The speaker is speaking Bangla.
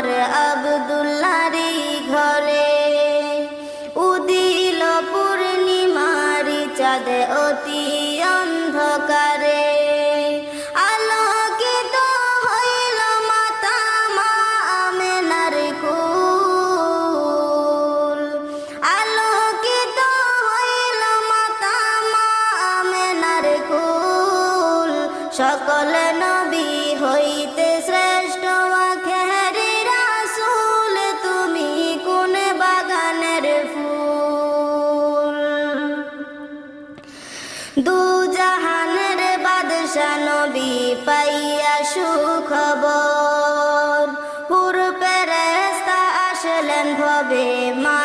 আমার আবদুল্লারি ঘরে। উদিল পূর্ণিমারি চাঁদে অতি অন্ধকারে। আলোকিত হইল মাতা মা আমেনার কুল। আলোকিত হইল মাতা মা আমেনার কুল। সকল না দু জাহানের বাদশা নবী পাইয়া সুখবর। পুর পেরেস্তা আসলেন ভবে মা